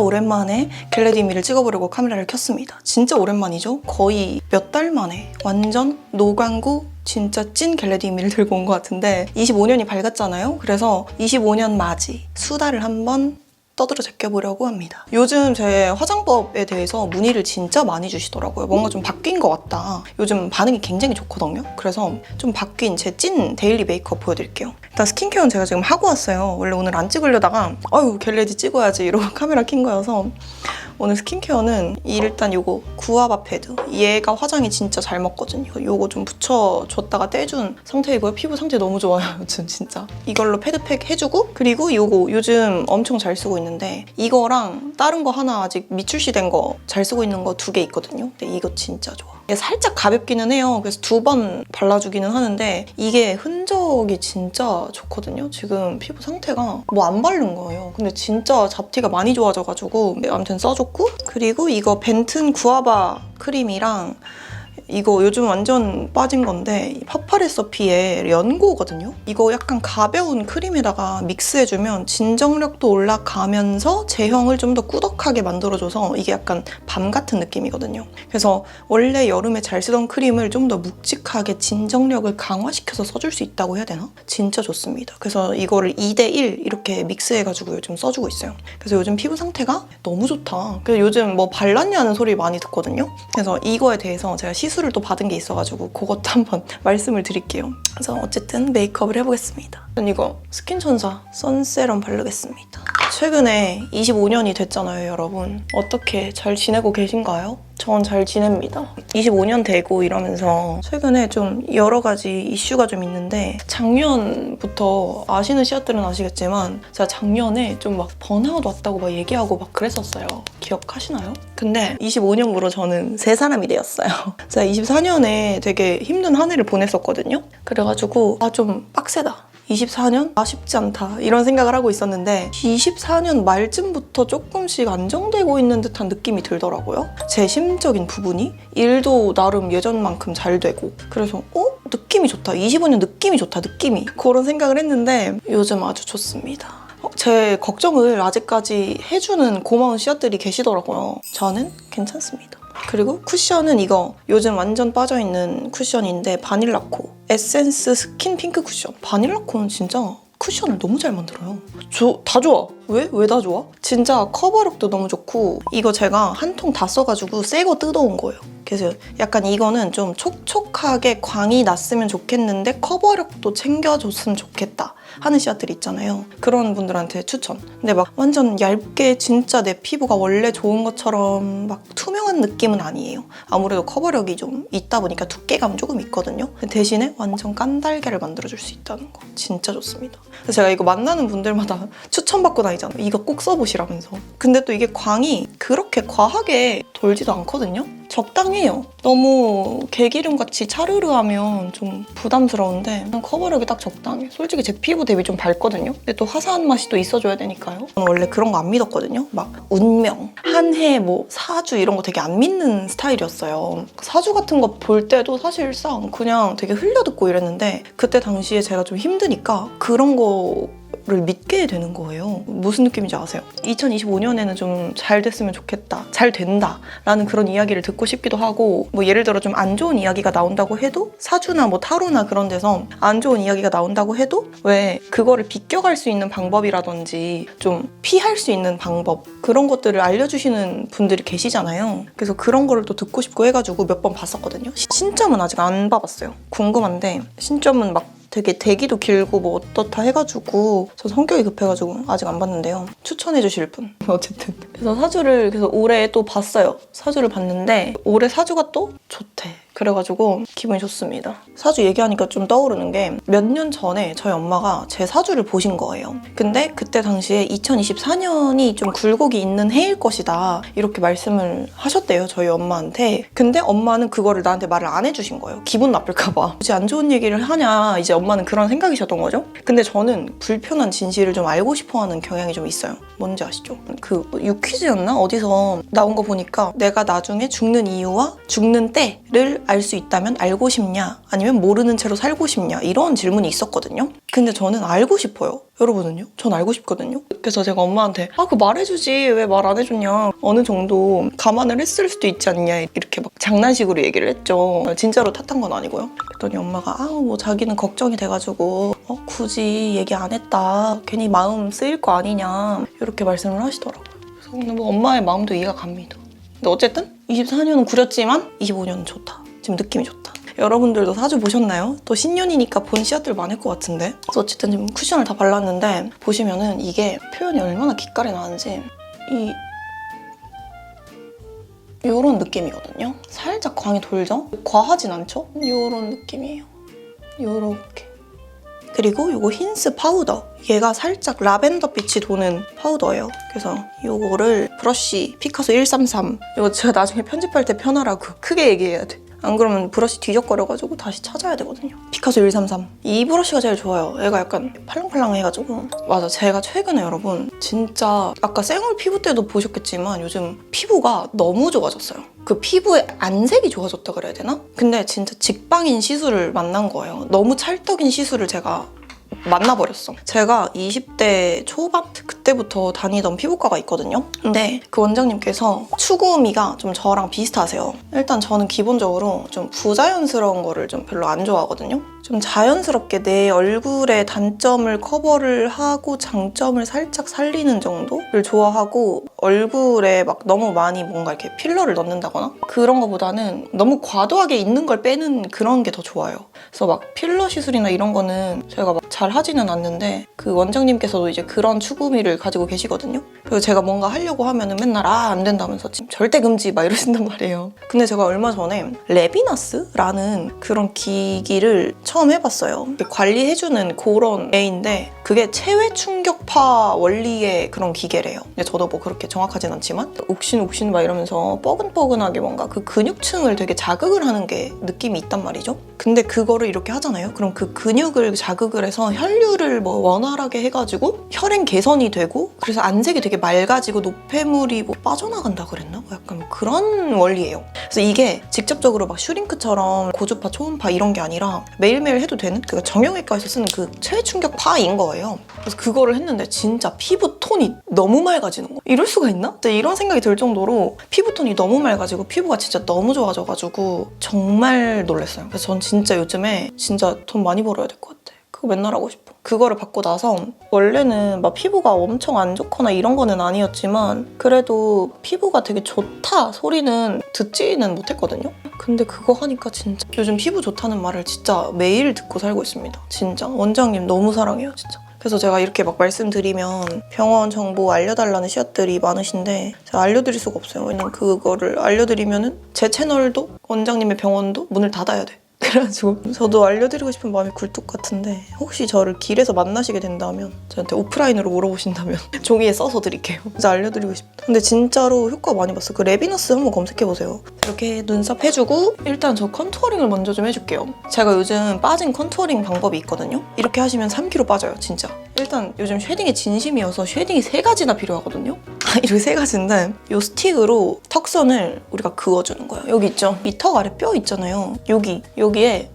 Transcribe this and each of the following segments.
오랜만에 겟레디미를 찍어보려고 카메라를 켰습니다. 진짜 오랜만이죠? 거의 몇 달 만에 완전 노광구 진짜 찐 겟레디미를 들고 온 것 같은데 25년이 밝았잖아요. 그래서 25년 맞이 수다를 한번 떠들어 제껴보려고 합니다. 요즘 제 화장법에 대해서 문의를 진짜 많이 주시더라고요. 뭔가 좀 바뀐 것 같다. 요즘 반응이 굉장히 좋거든요. 그래서 좀 바뀐 제 찐 데일리 메이크업 보여드릴게요. 일단 스킨케어는 제가 지금 하고 왔어요. 원래 오늘 안 찍으려다가 아유 겟레디 찍어야지 이러고 카메라 킨 거여서 오늘 스킨케어는 이 일단 요거 구아바 패드 얘가 화장이 진짜 잘 먹거든요. 요거 좀 붙여줬다가 떼준 상태이고요. 피부 상태 너무 좋아요 요즘 진짜. 이걸로 패드팩 해주고 그리고 요거 요즘 엄청 잘 쓰고 있는데 이거랑 다른 거 하나 아직 미출시된 거 잘 쓰고 있는 거 두 개 있거든요. 근데 이거 진짜 좋아 살짝 가볍기는 해요. 그래서 두 번 발라주기는 하는데 이게 흔적이 진짜 좋거든요. 지금 피부 상태가 뭐 안 바른 거예요. 근데 진짜 잡티가 많이 좋아져가지고 아무튼 써줬고 그리고 이거 벤튼 구아바 크림이랑 이거 요즘 완전 빠진 건데 이 파파레서피의 연고거든요. 이거 약간 가벼운 크림에다가 믹스해주면 진정력도 올라가면서 제형을 좀 더 꾸덕하게 만들어줘서 이게 약간 밤 같은 느낌이거든요. 그래서 원래 여름에 잘 쓰던 크림을 좀 더 묵직하게 진정력을 강화시켜서 써줄 수 있다고 해야 되나? 진짜 좋습니다. 그래서 이거를 2대1 이렇게 믹스해가지고 요즘 써주고 있어요. 그래서 요즘 피부 상태가 너무 좋다. 그래서 요즘 뭐 발랐냐는 소리 많이 듣거든요. 그래서 이거에 대해서 제가 시술 을 또 받은 게 있어가지고 그것도 한번 말씀을 드릴게요. 그래서 어쨌든 메이크업을 해보겠습니다. 전 이거 스킨천사 선세럼 바르겠습니다. 최근에 25년이 됐잖아요, 여러분. 어떻게 잘 지내고 계신가요? 전 잘 지냅니다. 25년 되고 이러면서 최근에 좀 여러 가지 이슈가 좀 있는데 작년부터 아시는 씨앗들은 아시겠지만 제가 작년에 좀 막 번아웃 왔다고 막 얘기하고 막 그랬었어요. 기억하시나요? 근데 25년으로 저는 새 사람이 되었어요. 제가 24년에 되게 힘든 한 해를 보냈었거든요. 그래가지고 아 좀 빡세다. 24년? 아 쉽지 않다. 이런 생각을 하고 있었는데 24년 말쯤부터 조금씩 안정되고 있는 듯한 느낌이 들더라고요. 제 심적인 부분이 일도 나름 예전만큼 잘 되고 그래서 어? 느낌이 좋다. 25년 느낌이 좋다. 느낌이. 그런 생각을 했는데 요즘 아주 좋습니다. 어, 제 걱정을 아직까지 해주는 고마운 씨앗들이 계시더라고요. 저는 괜찮습니다. 그리고 쿠션은 이거 요즘 완전 빠져있는 쿠션인데 바닐라코 에센스 스킨 핑크 쿠션. 바닐라코는 진짜 쿠션을 너무 잘 만들어요. 저, 다 좋아. 왜? 왜 다 좋아? 진짜 커버력도 너무 좋고 이거 제가 한 통 다 써가지고 새 거 뜯어온 거예요. 그래서 약간 이거는 좀 촉촉하게 광이 났으면 좋겠는데 커버력도 챙겨줬으면 좋겠다 하는 씨앗들 있잖아요. 그런 분들한테 추천. 근데 막 완전 얇게 진짜 내 피부가 원래 좋은 것처럼 막 투명한 느낌은 아니에요. 아무래도 커버력이 좀 있다 보니까 두께감 조금 있거든요. 대신에 완전 깐달걀을 만들어줄 수 있다는 거 진짜 좋습니다. 그래서 제가 이거 만나는 분들마다 추천받고 다니잖아요. 이거 꼭 써보시라면서. 근데 또 이게 광이 그렇게 과하게 돌지도 않거든요. 적당해요. 너무 개기름 같이 차르르 하면 좀 부담스러운데 커버력이 딱 적당해. 솔직히 제 피부 대비 좀 밝거든요. 근데 또 화사한 맛이 또 있어줘야 되니까요. 저는 원래 그런 거 안 믿었거든요. 막 운명, 한 해, 뭐 사주 이런 거 되게 안 믿는 스타일이었어요. 사주 같은 거 볼 때도 사실상 그냥 되게 흘려듣고 이랬는데 그때 당시에 제가 좀 힘드니까 그런 거 를 믿게 되는 거예요. 무슨 느낌인지 아세요? 2025년에는 좀 잘 됐으면 좋겠다. 잘 된다. 라는 그런 이야기를 듣고 싶기도 하고, 뭐 예를 들어 좀 안 좋은 이야기가 나온다고 해도, 사주나 뭐 타로나 그런 데서 안 좋은 이야기가 나온다고 해도, 왜 그거를 비껴갈 수 있는 방법이라든지, 좀 피할 수 있는 방법, 그런 것들을 알려주시는 분들이 계시잖아요. 그래서 그런 거를 또 듣고 싶고 해가지고 몇 번 봤었거든요. 시- 신점은 아직 안 봐봤어요. 궁금한데, 신점은 막 되게 대기도 길고 뭐 어떻다 해가지고 저 성격이 급해가지고 아직 안 봤는데요. 추천해 주실 분. 어쨌든 그래서 사주를 그래서 올해 또 봤어요. 사주를 봤는데 올해 사주가 또 좋대. 그래가지고 기분이 좋습니다. 사주 얘기하니까 좀 떠오르는 게 몇 년 전에 저희 엄마가 제 사주를 보신 거예요. 근데 그때 당시에 2024년이 좀 굴곡이 있는 해일 것이다 이렇게 말씀을 하셨대요 저희 엄마한테. 근데 엄마는 그거를 나한테 말을 안 해주신 거예요. 기분 나쁠까 봐. 굳이 안 좋은 얘기를 하냐 이제 엄마는 그런 생각이셨던 거죠. 근데 저는 불편한 진실을 좀 알고 싶어하는 경향이 좀 있어요. 뭔지 아시죠? 그 유퀴즈였나 어디서 나온 거 보니까 내가 나중에 죽는 이유와 죽는 때를 알 수 있다면 알고 싶냐 아니면 모르는 채로 살고 싶냐 이런 질문이 있었거든요. 근데 저는 알고 싶어요. 여러분은요? 전 알고 싶거든요. 그래서 제가 엄마한테 아 그 말해주지 왜 말 안 해줬냐 어느 정도 감안을 했을 수도 있지 않냐 이렇게 막 장난식으로 얘기를 했죠. 진짜로 탓한 건 아니고요. 그랬더니 엄마가 아 뭐 자기는 걱정이 돼가지고 어, 굳이 얘기 안 했다 괜히 마음 쓰일 거 아니냐 이렇게 말씀을 하시더라고요. 그래서 뭐 엄마의 마음도 이해가 갑니다. 근데 어쨌든 24년은 구렸지만 25년은 좋다. 지금 느낌이 좋다. 여러분들도 사주 보셨나요? 또 신년이니까 본 씨앗들 많을 것 같은데. 그래서 어쨌든 지금 쿠션을 다 발랐는데 보시면은 이게 표현이 얼마나 기깔이 나는지 이 요런 느낌이거든요. 살짝 광이 돌죠? 과하진 않죠? 요런 느낌이에요. 요렇게. 그리고 요거 힌스 파우더. 얘가 살짝 라벤더 빛이 도는 파우더예요. 그래서 요거를 브러쉬 피카소 133. 이거 제가 나중에 편집할 때 편하라고 크게 얘기해야 돼. 안 그러면 브러쉬 뒤적거려가지고 다시 찾아야 되거든요. 피카소 133. 이 브러쉬가 제일 좋아요. 얘가 약간 팔랑팔랑해가지고. 맞아. 제가 최근에 여러분 진짜 아까 생얼 피부 때도 보셨겠지만 요즘 피부가 너무 좋아졌어요. 그 피부의 안색이 좋아졌다 그래야 되나? 근데 진짜 직방인 시술을 만난 거예요. 너무 찰떡인 시술을 제가 만나버렸어. 제가 20대 초반 그때부터 다니던 피부과가 있거든요. 근데 그 원장님께서 추구미가 좀 저랑 비슷하세요. 일단 저는 기본적으로 좀 부자연스러운 거를 좀 별로 안 좋아하거든요. 좀 자연스럽게 내 얼굴의 단점을 커버를 하고 장점을 살짝 살리는 정도를 좋아하고 얼굴에 막 너무 많이 뭔가 이렇게 필러를 넣는다거나 그런 거보다는 너무 과도하게 있는 걸 빼는 그런 게 더 좋아요. 그래서 막 필러 시술이나 이런 거는 제가 막 잘 하지는 않는데 그 원장님께서도 이제 그런 추구미를 가지고 계시거든요. 그래서 제가 뭔가 하려고 하면은 맨날 아 안 된다면서 절대 금지 막 이러신단 말이에요. 근데 제가 얼마 전에 레비나스라는 그런 기기를 처음 해봤어요. 관리해주는 그런 애인데 그게 체외 충격파 원리의 그런 기계래요. 근데 저도 뭐 그렇게 정확하진 않지만 욱신 욱신 막 이러면서 뻐근뻐근하게 뭔가 그 근육층을 되게 자극을 하는 게 느낌이 있단 말이죠. 근데 그거를 이렇게 하잖아요. 그럼 그 근육을 자극을 해서 혈류를 뭐 원활하게 해가지고 혈행 개선이 되고 그래서 안색이 되게 맑아지고 노폐물이 뭐 빠져나간다 그랬나? 뭐 약간 뭐 그런 원리예요. 그래서 이게 직접적으로 막 슈링크처럼 고주파, 초음파 이런 게 아니라 매일매일 해도 되는 그러니까 정형외과에서 쓰는 그 최충격파인 거예요. 그래서 그거를 했는데 진짜 피부 톤이 너무 맑아지는 거. 이럴 수가 있나? 이런 생각이 들 정도로 피부 톤이 너무 맑아지고 피부가 진짜 너무 좋아져가지고 정말 놀랐어요. 그래서 전 진짜 요즘에 진짜 돈 많이 벌어야 될 것 같아. 그거 맨날 하고 싶어. 그거를 받고 나서 원래는 막 피부가 엄청 안 좋거나 이런 거는 아니었지만 그래도 피부가 되게 좋다 소리는 듣지는 못했거든요. 근데 그거 하니까 진짜 요즘 피부 좋다는 말을 진짜 매일 듣고 살고 있습니다. 진짜 원장님 너무 사랑해요, 진짜. 그래서 제가 이렇게 막 말씀드리면 병원 정보 알려달라는 씨앗들이 많으신데 제가 알려드릴 수가 없어요. 왜냐면 그거를 알려드리면은 제 채널도 원장님의 병원도 문을 닫아야 돼. 그래가지고 저도 알려드리고 싶은 마음이 굴뚝 같은데 혹시 저를 길에서 만나시게 된다면 저한테 오프라인으로 물어보신다면 종이에 써서 드릴게요. 진짜 알려드리고 싶다. 근데 진짜로 효과 많이 봤어요. 그 레비너스 한번 검색해보세요. 이렇게 눈썹 해주고 일단 저 컨투어링을 먼저 좀 해줄게요. 제가 요즘 빠진 컨투어링 방법이 있거든요. 이렇게 하시면 3kg 빠져요, 진짜. 일단 요즘 쉐딩이 진심이어서 쉐딩이 세 가지나 필요하거든요. 아, 이렇게 세 가지인데 이 스틱으로 턱선을 우리가 그어주는 거예요. 여기 있죠? 이 턱 아래 뼈 있잖아요. 여기, 여기에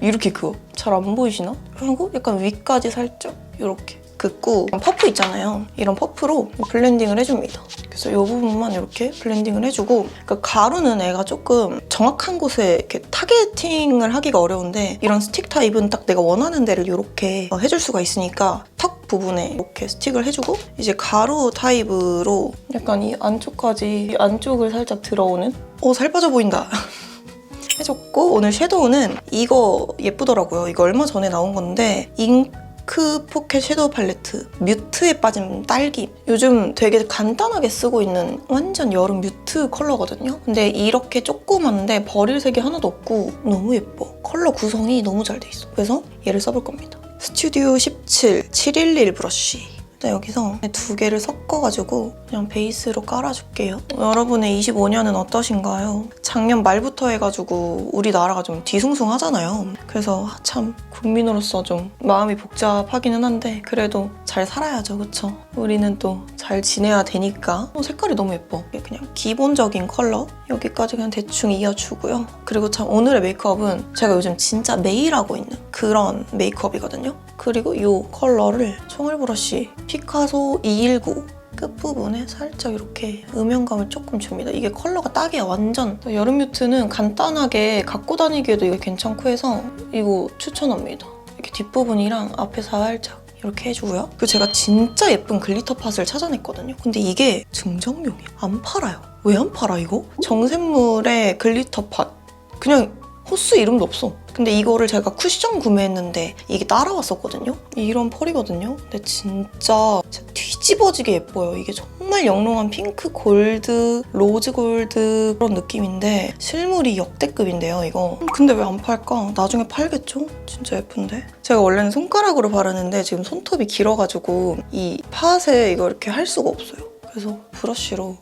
이렇게 그어. 잘 안 보이시나? 하고 약간 위까지 살짝 이렇게 긋고 퍼프 있잖아요. 이런 퍼프로 블렌딩을 해줍니다. 그래서 이 부분만 이렇게 블렌딩을 해주고 그러니까 가루는 애가 조금 정확한 곳에 이렇게 타겟팅을 하기가 어려운데 이런 스틱 타입은 딱 내가 원하는 데를 이렇게 어, 해줄 수가 있으니까 턱 부분에 이렇게 스틱을 해주고 이제 가루 타입으로 약간 이 안쪽까지 이 안쪽을 살짝 들어오는 어 살 빠져 보인다. 해줬고 오늘 섀도우는 이거 예쁘더라고요. 이거 얼마 전에 나온 건데 잉크 포켓 섀도우 팔레트 뮤트에 빠진 딸기 요즘 되게 간단하게 쓰고 있는 완전 여름 뮤트 컬러거든요. 근데 이렇게 조그만데 버릴 색이 하나도 없고 너무 예뻐. 컬러 구성이 너무 잘 돼 있어. 그래서 얘를 써볼 겁니다. 스튜디오 17 711 브러쉬 일단 여기서 두 개를 섞어가지고 그냥 베이스로 깔아줄게요. 여러분의 25년은 어떠신가요? 작년 말부터 해가지고 우리나라가 좀 뒤숭숭하잖아요. 그래서 아, 참 국민으로서 좀 마음이 복잡하기는 한데 그래도 잘잘 살아야죠, 그쵸? 우리는 또 잘 지내야 되니까. 어, 색깔이 너무 예뻐. 그냥 기본적인 컬러 여기까지 그냥 대충 이어주고요. 그리고 참 오늘의 메이크업은 제가 요즘 진짜 매일 하고 있는 그런 메이크업이거든요. 그리고 이 컬러를 총알 브러쉬 피카소 219 끝부분에 살짝 이렇게 음영감을 조금 줍니다. 이게 컬러가 딱이야, 완전. 여름 뮤트는 간단하게 갖고 다니기에도 이게 괜찮고 해서 이거 추천합니다. 이렇게 뒷부분이랑 앞에 살짝 이렇게 해주고요. 그리고 제가 진짜 예쁜 글리터 팟을 찾아냈거든요. 근데 이게 증정용이에요. 안 팔아요. 왜 안 팔아, 이거? 정샘물의 글리터 팟. 그냥 호스 이름도 없어. 근데 이거를 제가 쿠션 구매했는데 이게 따라왔었거든요. 이런 펄이거든요. 근데 진짜, 진짜 뒤집어지게 예뻐요. 이게 정말 영롱한 핑크 골드, 로즈 골드 그런 느낌인데 실물이 역대급인데요, 이거. 근데 왜 안 팔까? 나중에 팔겠죠? 진짜 예쁜데? 제가 원래는 손가락으로 바르는데 지금 손톱이 길어가지고 이 팟에 이거 이렇게 할 수가 없어요. 그래서 브러쉬로.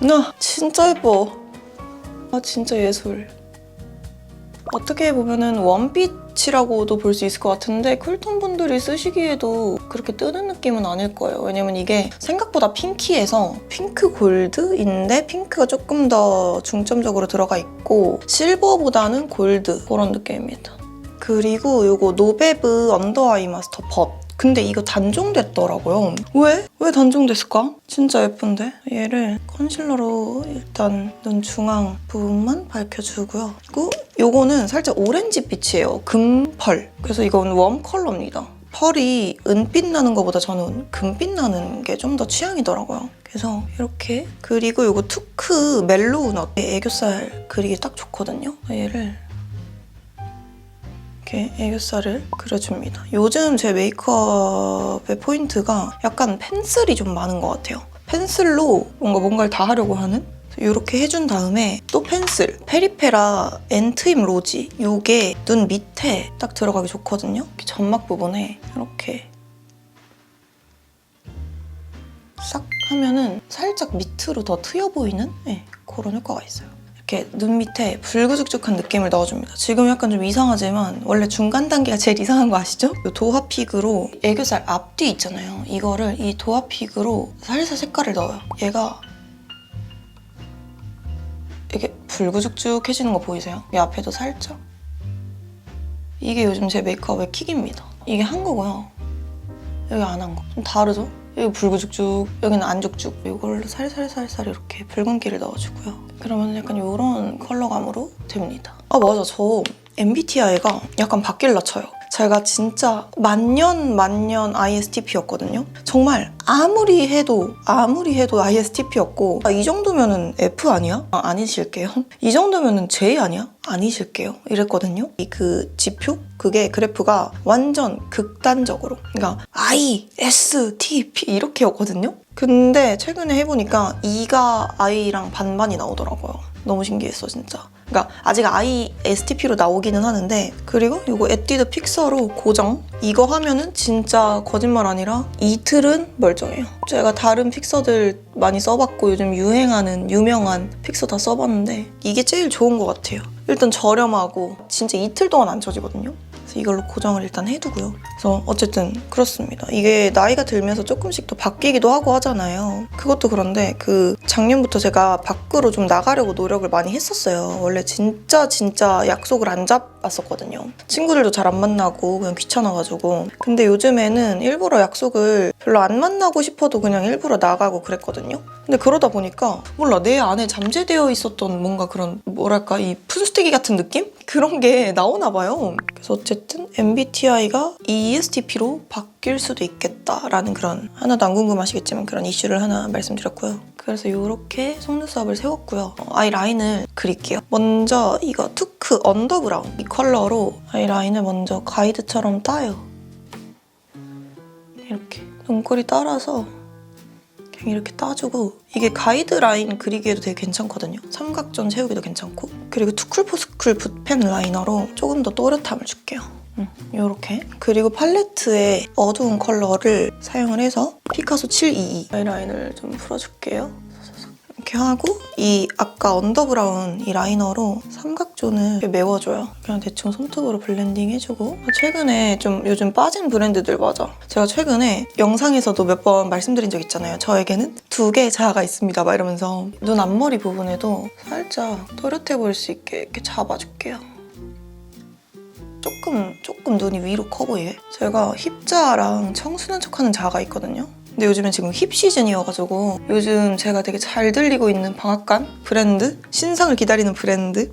나 진짜 예뻐. 아 진짜 예술. 어떻게 보면은 원빛이라고도 볼 수 있을 것 같은데 쿨톤 분들이 쓰시기에도 그렇게 뜨는 느낌은 아닐 거예요. 왜냐면 이게 생각보다 핑키해서 핑크 골드인데 핑크가 조금 더 중점적으로 들어가 있고 실버보다는 골드 그런 느낌입니다. 그리고 이거 노베브 언더 아이 마스터 벗. 근데 이거 단종됐더라고요. 왜? 왜 단종됐을까? 진짜 예쁜데? 얘를 컨실러로 일단 눈 중앙 부분만 밝혀주고요. 그리고 요거는 살짝 오렌지 빛이에요. 금펄. 그래서 이건 웜 컬러입니다. 펄이 은빛 나는 것보다 저는 금빛 나는 게 좀 더 취향이더라고요. 그래서 이렇게 그리고 요거 투크 멜로우 넛 애교살 그리기 딱 좋거든요. 얘를 이렇게 애교살을 그려줍니다. 요즘 제 메이크업의 포인트가 약간 펜슬이 좀 많은 것 같아요. 펜슬로 뭔가 뭔가를 다 하려고 하는? 이렇게 해준 다음에 또 펜슬 페리페라 엔트임 로지 이게 눈 밑에 딱 들어가기 좋거든요. 점막 부분에 이렇게 싹 하면은 살짝 밑으로 더 트여 보이는 네, 그런 효과가 있어요. 이렇게 눈 밑에 붉으죽죽한 느낌을 넣어줍니다. 지금 약간 좀 이상하지만 원래 중간 단계가 제일 이상한 거 아시죠? 이 도화픽으로 애교살 앞뒤 있잖아요. 이거를 이 도화픽으로 살살 색깔을 넣어요. 얘가 이게 붉으죽죽해지는 거 보이세요? 이 앞에도 살짝. 이게 요즘 제 메이크업의 킥입니다. 이게 한 거고요. 여기 안 한 거. 좀 다르죠? 여기 붉으죽죽, 여기는 안 죽죽. 이걸로 살살살살 이렇게 붉은기를 넣어주고요. 그러면 약간 이런 컬러감으로 됩니다. 아 맞아, 저 MBTI가 약간 바뀔라 쳐요. 제가 진짜 만년 만년 ISTP였거든요. 정말 아무리 해도 아무리 해도 ISTP였고 아, 이 정도면은 F 아니야? 아, 아니실게요. 이 정도면은 J 아니야? 아니실게요. 이랬거든요. 이 그 지표 그게 그래프가 완전 극단적으로 그러니까 I, S, T, P 이렇게였거든요. 근데 최근에 해보니까 E가 I랑 반반이 나오더라고요. 너무 신기했어 진짜. 그러니까 아직 ISTP로 나오기는 하는데 그리고 이거 에뛰드 픽서로 고정. 이거 하면은 진짜 거짓말 아니라 이틀은 멀쩡해요. 제가 다른 픽서들 많이 써봤고 요즘 유행하는 유명한 픽서 다 써봤는데 이게 제일 좋은 것 같아요. 일단 저렴하고 진짜 이틀 동안 안 젖이거든요 그래서 이걸로 고정을 일단 해두고요 그래서 어쨌든 그렇습니다 이게 나이가 들면서 조금씩 더 바뀌기도 하고 하잖아요 그것도 그런데 그 작년부터 제가 밖으로 좀 나가려고 노력을 많이 했었어요 원래 진짜 진짜 약속을 안 잡았었거든요. 친구들도 잘 안 만나고 그냥 귀찮아가지고. 근데 요즘에는 일부러 약속을 별로 안 만나고 싶어도 그냥 일부러 나가고 그랬거든요. 근데 그러다 보니까 몰라 내 안에 잠재되어 있었던 뭔가 그런 뭐랄까 이 푼스테기 같은 느낌? 그런 게 나오나 봐요. 그래서 어쨌든 MBTI가 E ESTP로 바뀔 수도 있겠다라는 그런 하나도 안 궁금하시겠지만 그런 이슈를 하나 말씀드렸고요. 그래서 이렇게 속눈썹을 세웠고요. 어, 아이라인을 그릴게요. 먼저 이거 투크 언더브라운 이 컬러로 아이라인을 먼저 가이드처럼 따요. 이렇게 눈꼬리 따라서 그냥 이렇게 따주고 이게 가이드라인 그리기에도 되게 괜찮거든요. 삼각존 세우기도 괜찮고 그리고 투쿨포스쿨 붓펜 라이너로 조금 더 또렷함을 줄게요. 이렇게 그리고 팔레트에 어두운 컬러를 사용을 해서 피카소 722 아이라인을 좀 풀어줄게요. 이렇게 하고 이 아까 언더브라운 이 라이너로 삼각존을 메워줘요. 그냥 대충 손톱으로 블렌딩 해주고 최근에 좀 요즘 빠진 브랜드들 맞아. 제가 최근에 영상에서도 몇 번 말씀드린 적 있잖아요. 저에게는 두 개의 자아가 있습니다. 막 이러면서 눈 앞머리 부분에도 살짝 또렷해 보일 수 있게 이렇게 잡아줄게요. 조금 조금 눈이 위로 커 보이게 제가 힙자랑 청순한 척하는 자가 있거든요 근데 요즘엔 지금 힙 시즌이어가지고 요즘 제가 되게 잘 들리고 있는 방앗간 브랜드 신상을 기다리는 브랜드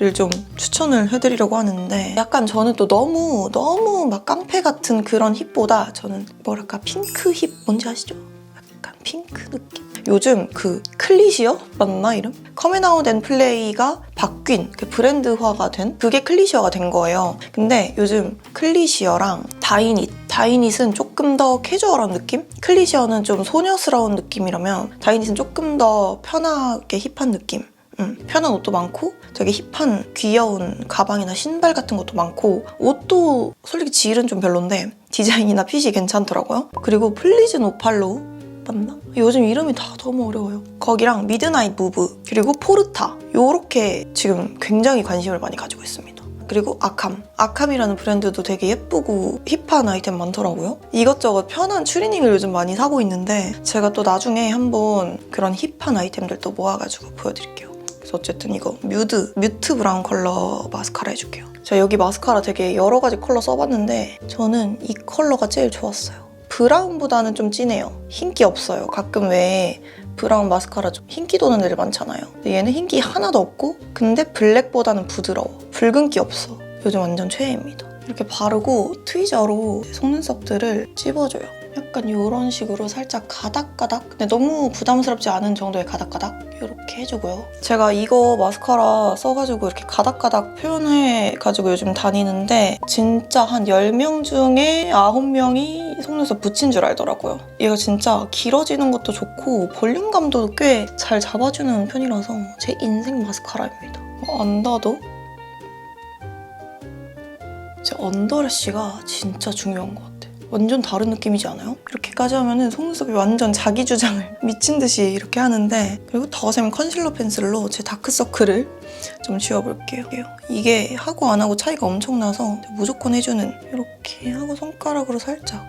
를좀 추천을 해드리려고 하는데 약간 저는 또 너무 너무 막 깡패 같은 그런 힙보다 저는 뭐랄까 핑크 힙 뭔지 아시죠? 약간 핑크 느낌? 요즘 그 클리시어 맞나 이름? 커밍아웃 앤 플레이가 바뀐 그 브랜드화가 된 그게 클리시어가 된 거예요. 근데 요즘 클리시어랑 다이닛 다이닛은 조금 더 캐주얼한 느낌? 클리시어는 좀 소녀스러운 느낌이라면 다이닛은 조금 더 편하게 힙한 느낌. 음, 편한 옷도 많고 되게 힙한 귀여운 가방이나 신발 같은 것도 많고 옷도 솔직히 질은 좀 별론데 디자인이나 핏이 괜찮더라고요. 그리고 플리즈 노팔로 맞나? 요즘 이름이 다 너무 어려워요. 거기랑 미드나잇 무브 그리고 포르타 요렇게 지금 굉장히 관심을 많이 가지고 있습니다. 그리고 아캄. 아캄이라는 브랜드도 되게 예쁘고 힙한 아이템 많더라고요. 이것저것 편한 추리닝을 요즘 많이 사고 있는데 제가 또 나중에 한번 그런 힙한 아이템들 또 모아가지고 보여드릴게요. 그래서 어쨌든 이거 뮤드, 뮤트 브라운 컬러 마스카라 해줄게요. 제가 여기 마스카라 되게 여러 가지 컬러 써봤는데 저는 이 컬러가 제일 좋았어요. 브라운보다는 좀 진해요. 흰기 없어요. 가끔 왜 브라운 마스카라 좀 흰기 도는 애들 많잖아요. 얘는 흰기 하나도 없고 근데 블랙보다는 부드러워. 붉은기 없어. 요즘 완전 최애입니다. 이렇게 바르고 트위저로 속눈썹들을 찝어줘요. 약간 이런 식으로 살짝 가닥가닥? 근데 너무 부담스럽지 않은 정도의 가닥가닥? 이렇게 해주고요. 제가 이거 마스카라 써가지고 이렇게 가닥가닥 표현해가지고 요즘 다니는데 진짜 한 10명 중에 9명이 속눈썹 붙인 줄 알더라고요. 얘가 진짜 길어지는 것도 좋고 볼륨감도 꽤 잘 잡아주는 편이라서 제 인생 마스카라입니다. 언더도 제 언더래쉬가 진짜 중요한 것 같아. 완전 다른 느낌이지 않아요? 이렇게까지 하면은 속눈썹이 완전 자기 주장을 미친 듯이 이렇게 하는데 그리고 더 샘 컨실러 펜슬로 제 다크서클을 좀 지워볼게요. 이게 하고 안 하고 차이가 엄청나서 무조건 해주는 이렇게 하고 손가락으로 살짝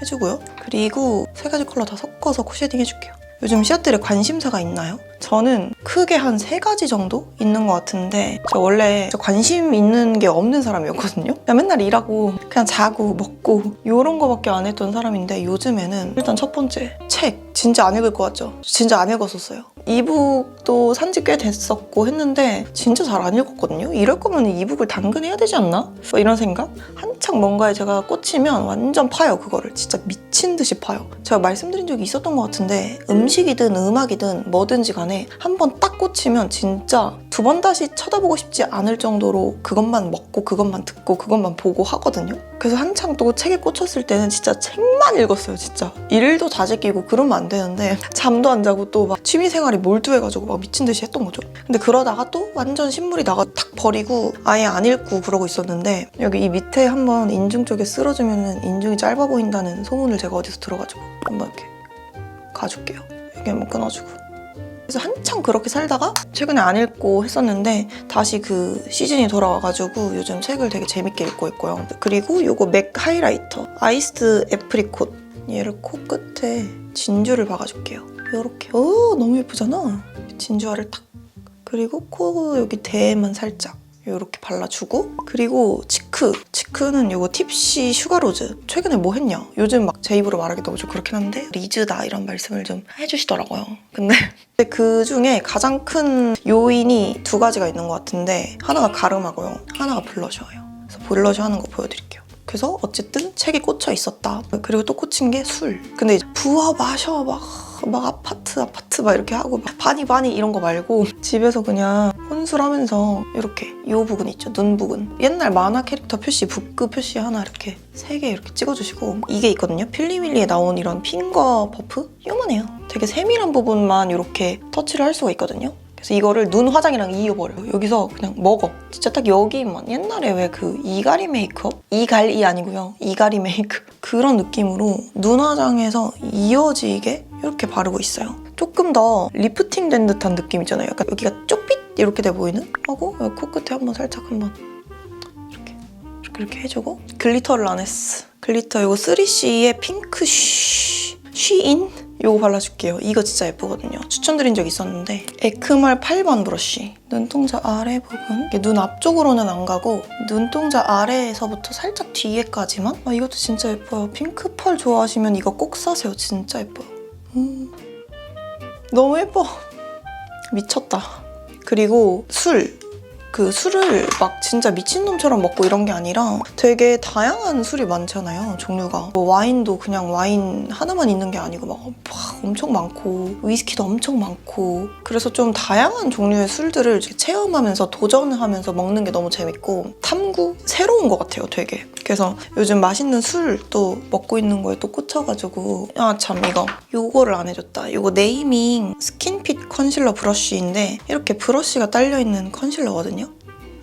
해주고요. 그리고 세 가지 컬러 다 섞어서 코 쉐딩 해줄게요. 요즘 시아들의 관심사가 있나요? 저는 크게 한 세 가지 정도 있는 것 같은데 저 원래 저 관심 있는 게 없는 사람이었거든요. 그냥 맨날 일하고 그냥 자고 먹고 이런 거밖에 안 했던 사람인데 요즘에는 일단 첫 번째 책 진짜 안 읽을 것 같죠? 진짜 안 읽었었어요. 이북도 산지 꽤 됐었고 했는데 진짜 잘 안 읽었거든요. 이럴 거면 이북을 당근해야 되지 않나? 뭐 이런 생각? 한창 뭔가에 제가 꽂히면 완전 파요 그거를 진짜 미친 듯이 파요. 제가 말씀드린 적이 있었던 것 같은데 음식이든 음악이든 뭐든지 간에 한 번 딱 꽂히면 진짜 두 번 다시 쳐다보고 싶지 않을 정도로 그것만 먹고 그것만 듣고 그것만 보고 하거든요. 그래서 한창 또 책에 꽂혔을 때는 진짜 책만 읽었어요, 진짜. 일도 다 제끼고 그러면 안 되는데 잠도 안 자고 또 막 취미 생활이 몰두해가지고 막 미친 듯이 했던 거죠. 근데 그러다가 또 완전 신물이 나가 탁 버리고 아예 안 읽고 그러고 있었는데 여기 이 밑에 한번 인중 쪽에 쓸어주면 인중이 짧아 보인다는 소문을 제가 어디서 들어가지고 한번 이렇게 가줄게요. 여기 한번 끊어주고. 그래서 한참 그렇게 살다가 최근에 안 읽고 했었는데 다시 그 시즌이 돌아와가지고 요즘 책을 되게 재밌게 읽고 있고요. 그리고 요거 맥 하이라이터 아이스드 애프리콧 얘를 코끝에 진주를 박아줄게요. 요렇게 오 너무 예쁘잖아. 진주화를 탁. 그리고 코 여기 대에만 살짝 이렇게 발라주고 그리고 치크. 치크는 요거 팁시 슈가로즈. 최근에 뭐 했냐? 요즘 막 제 입으로 말하기 너무 좀 그렇긴 한데 리즈다 이런 말씀을 좀 해주시더라고요. 근데 그 중에 가장 큰 요인이 두 가지가 있는 것 같은데 하나가 가름하고요. 하나가 블러셔예요. 그래서 블러셔 하는 거 보여드릴게요. 그래서 어쨌든 책이 꽂혀 있었다. 그리고 또 꽂힌 게 술. 근데 부어 마셔 막 막 아파트 아파트 막 이렇게 하고 막 바니 바니 이런 거 말고 집에서 그냥 혼술하면서 이렇게 이 부분 있죠. 눈 부분 옛날 만화 캐릭터 표시 북그 표시 하나 이렇게 세 개 이렇게 찍어주시고 이게 있거든요. 필리밀리에 나온 이런 핑거 버프? 요만해요. 되게 세밀한 부분만 이렇게 터치를 할 수가 있거든요 그래서 이거를 눈 화장이랑 이어버려요. 여기서 그냥 먹어. 진짜 딱 여기만. 옛날에 왜 그 이가리 메이크업? 이갈이 아니고요. 이가리 메이크. 그런 느낌으로 눈 화장에서 이어지게 이렇게 바르고 있어요. 조금 더 리프팅 된 듯한 느낌 있잖아요. 약간 여기가 쪽빛 이렇게 돼 보이는? 하고 코끝에 한번 살짝 한번 이렇게 이렇게 이렇게 해주고 글리터를 안 했어. 글리터 이거 3CE의 핑크 쉬 쉬인 이거 발라줄게요. 이거 진짜 예쁘거든요. 추천드린 적 있었는데 에크멀 8번 브러쉬 눈동자 아래 부분 눈 앞쪽으로는 안 가고 눈동자 아래에서부터 살짝 뒤에까지만 아, 이것도 진짜 예뻐요. 핑크 펄 좋아하시면 이거 꼭 사세요. 진짜 예뻐요. 음. 너무 예뻐. 미쳤다. 그리고 술. 그 술을 막 진짜 미친놈처럼 먹고 이런 게 아니라 되게 다양한 술이 많잖아요, 종류가. 뭐 와인도 그냥 와인 하나만 있는 게 아니고 막, 막 엄청 많고, 위스키도 엄청 많고. 그래서 좀 다양한 종류의 술들을 체험하면서 도전하면서 먹는 게 너무 재밌고, 탐구? 새로운 것 같아요, 되게. 그래서 요즘 맛있는 술 또 먹고 있는 거에 또 꽂혀가지고, 아, 참, 이거. 요거를 안 해줬다. 요거 네이밍 스킨핏 컨실러 브러쉬인데, 이렇게 브러쉬가 딸려있는 컨실러거든요.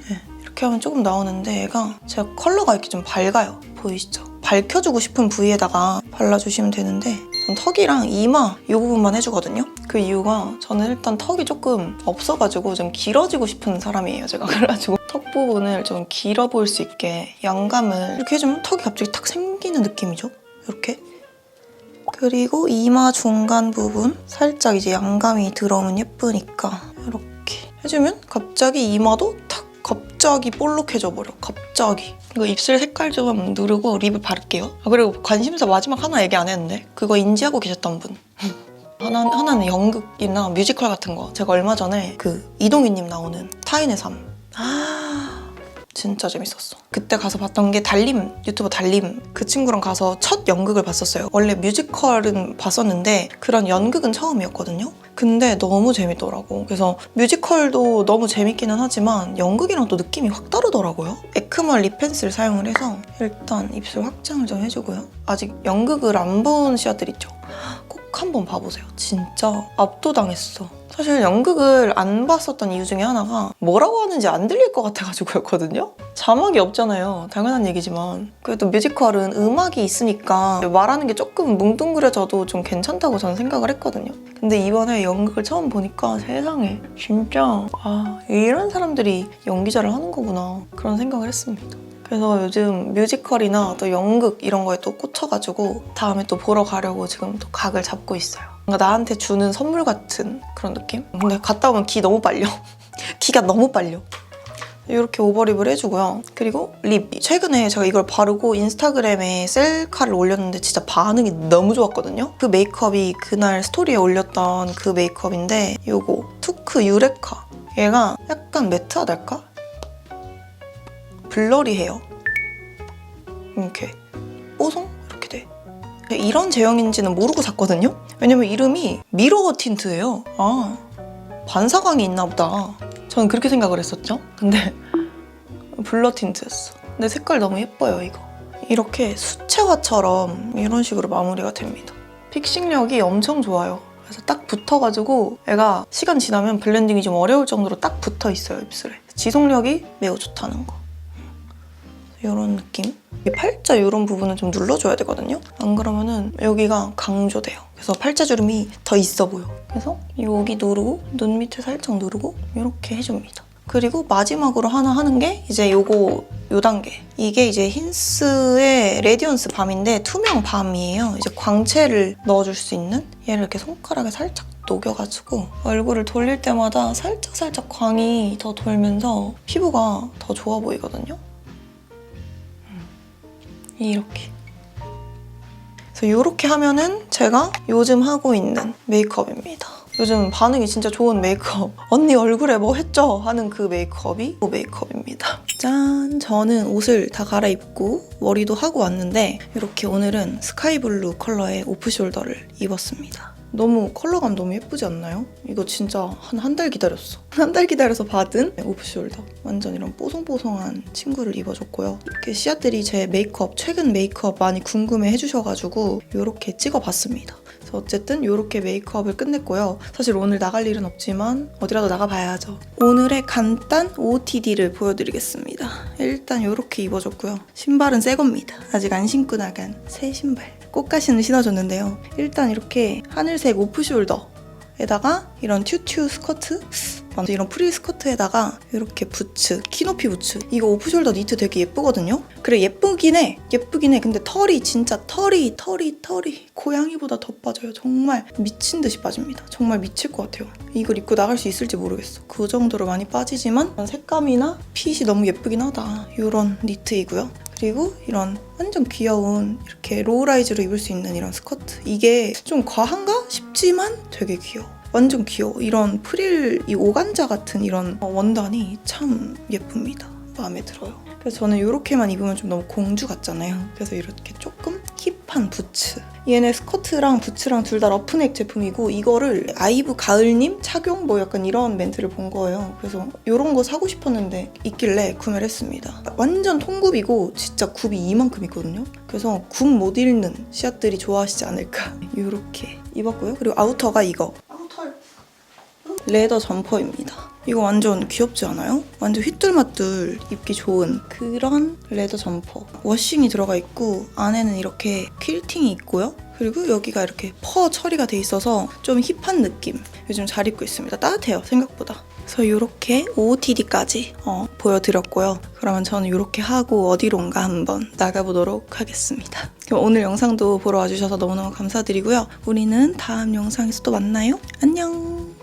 예, 이렇게 하면 조금 나오는데 얘가 제가 컬러가 이렇게 좀 밝아요. 보이시죠? 밝혀주고 싶은 부위에다가 발라주시면 되는데 전 턱이랑 이마 이 부분만 해주거든요. 그 이유가 저는 일단 턱이 조금 없어가지고 좀 길어지고 싶은 사람이에요. 제가 그래가지고 턱 부분을 좀 길어 보일 수 있게 양감을 이렇게 해주면 턱이 갑자기 탁 생기는 느낌이죠. 이렇게? 그리고 이마 중간 부분 살짝 이제 양감이 들어오면 예쁘니까 이렇게 해주면 갑자기 이마도 탁 갑자기 볼록해져 버려. 갑자기. 이거 입술 색깔 좀 누르고 립을 바를게요. 아, 그리고 관심사 마지막 하나 얘기 안 했는데 그거 인지하고 계셨던 분. 하나, 하나는 연극이나 뮤지컬 같은 거. 제가 얼마 전에 그 이동희님 나오는 타인의 삶 아... 진짜 재밌었어. 그때 가서 봤던 게 달림, 유튜버 달림. 그 친구랑 가서 첫 연극을 봤었어요. 원래 뮤지컬은 봤었는데 그런 연극은 처음이었거든요. 근데 너무 재밌더라고. 그래서 뮤지컬도 너무 재밌기는 하지만 연극이랑 또 느낌이 확 다르더라고요. 에크멀 립펜슬 사용을 해서 일단 입술 확장을 좀 해주고요. 아직 연극을 안본 씨앗들 있죠? 꼭 한번 봐보세요. 진짜 압도당했어. 사실 연극을 안 봤었던 이유 중에 하나가 뭐라고 하는지 안 들릴 것 같아가지고였거든요. 자막이 없잖아요. 당연한 얘기지만. 그래도 뮤지컬은 음악이 있으니까 말하는 게 조금 뭉뚱그려져도 좀 괜찮다고 저는 생각을 했거든요. 근데 이번에 연극을 처음 보니까 세상에 진짜 아 이런 사람들이 연기자를 하는 거구나 그런 생각을 했습니다. 그래서 요즘 뮤지컬이나 또 연극 이런 거에 또 꽂혀가지고 다음에 또 보러 가려고 지금 또 각을 잡고 있어요. 뭔가 나한테 주는 선물 같은 그런 느낌? 근데 갔다 오면 기 너무 빨려. 기가 너무 빨려. 이렇게 오버립을 해주고요. 그리고 립. 최근에 제가 이걸 바르고 인스타그램에 셀카를 올렸는데 진짜 반응이 너무 좋았거든요. 그 메이크업이 그날 스토리에 올렸던 그 메이크업인데 요거 투크 유레카. 얘가 약간 매트하달까? 블러리해요. 이렇게 뽀송 이렇게 돼. 이런 제형인지는 모르고 샀거든요. 왜냐면 이름이 미러 틴트예요. 아 반사광이 있나 보다. 저는 그렇게 생각을 했었죠. 근데 블러 틴트였어. 근데 색깔 너무 예뻐요 이거. 이렇게 수채화처럼 이런 식으로 마무리가 됩니다. 픽싱력이 엄청 좋아요. 그래서 딱 붙어가지고 애가 시간 지나면 블렌딩이 좀 어려울 정도로 딱 붙어 있어요 입술에. 지속력이 매우 좋다는 거. 이런 느낌? 이 팔자 이런 부분은 좀 눌러줘야 되거든요. 안 그러면은 여기가 강조돼요. 그래서 팔자주름이 더 있어 보여. 그래서 여기 누르고 눈 밑에 살짝 누르고 이렇게 해줍니다. 그리고 마지막으로 하나 하는 게 이제 요거 요 단계. 이게 이제 힌스의 레디언스 밤인데 투명 밤이에요. 이제 광채를 넣어줄 수 있는 얘를 이렇게 손가락에 살짝 녹여가지고 얼굴을 돌릴 때마다 살짝 살짝 광이 더 돌면서 피부가 더 좋아 보이거든요. 이렇게. 그래서 이렇게 하면은 제가 요즘 하고 있는 메이크업입니다. 요즘 반응이 진짜 좋은 메이크업. 언니 얼굴에 뭐 했죠? 하는 그 메이크업이 이 메이크업입니다. 짠! 저는 옷을 다 갈아입고 머리도 하고 왔는데 이렇게 오늘은 스카이블루 컬러의 오프숄더를 입었습니다. 너무 컬러감 너무 예쁘지 않나요? 이거 진짜 한 한 달 기다렸어. 한 달 기다려서 받은 오프숄더. 완전 이런 뽀송뽀송한 친구를 입어줬고요. 이렇게 씨앗들이 제 메이크업, 최근 메이크업 많이 궁금해 해주셔가지고 이렇게 찍어봤습니다. 그래서 어쨌든 이렇게 메이크업을 끝냈고요. 사실 오늘 나갈 일은 없지만 어디라도 나가봐야죠. 오늘의 간단 OOTD를 보여드리겠습니다. 일단 이렇게 입어줬고요. 신발은 새 겁니다. 아직 안 신고 나간 새 신발. 꽃가시는 신어줬는데요. 일단 이렇게 하늘색 오프숄더 에다가 이런 튜튜 스커트 이런 프릴 스커트에다가 이렇게 부츠, 키높이 부츠. 이거 오프숄더 니트 되게 예쁘거든요? 그래, 예쁘긴 해. 예쁘긴 해. 근데 털이 진짜 털이, 털이, 털이 고양이보다 더 빠져요. 정말 미친 듯이 빠집니다. 정말 미칠 것 같아요. 이걸 입고 나갈 수 있을지 모르겠어. 그 정도로 많이 빠지지만 색감이나 핏이 너무 예쁘긴 하다. 이런 니트이고요. 그리고 이런 완전 귀여운 이렇게 로우라이즈로 입을 수 있는 이런 스커트. 이게 좀 과한가 싶지만 되게 귀여워. 완전 귀여워. 이런 프릴, 이 오간자 같은 이런 어, 원단이 참 예쁩니다. 마음에 들어요. 그래서 저는 이렇게만 입으면 좀 너무 공주 같잖아요. 그래서 이렇게 조금 힙한 부츠. 얘네 스커트랑 부츠랑 둘 다 러프넥 제품이고 이거를 아이브 가을님 착용 뭐 약간 이런 멘트를 본 거예요. 그래서 이런 거 사고 싶었는데 있길래 구매를 했습니다. 완전 통굽이고 진짜 굽이 이만큼 있거든요. 그래서 굽못 읽는 씨앗들이 좋아하시지 않을까. 이렇게 입었고요. 그리고 아우터가 이거. 아우터 레더 점퍼입니다. 이거 완전 귀엽지 않아요? 완전 휘뚤마뚤 입기 좋은 그런 레더 점퍼. 워싱이 들어가 있고 안에는 이렇게 퀼팅이 있고요. 그리고 여기가 이렇게 퍼 처리가 돼 있어서 좀 힙한 느낌. 요즘 잘 입고 있습니다. 따뜻해요, 생각보다. 그래서 이렇게 OOTD까지 어, 보여드렸고요. 그러면 저는 이렇게 하고 어디론가 한번 나가보도록 하겠습니다. 그럼 오늘 영상도 보러 와주셔서 너무너무 감사드리고요. 우리는 다음 영상에서 또 만나요. 안녕!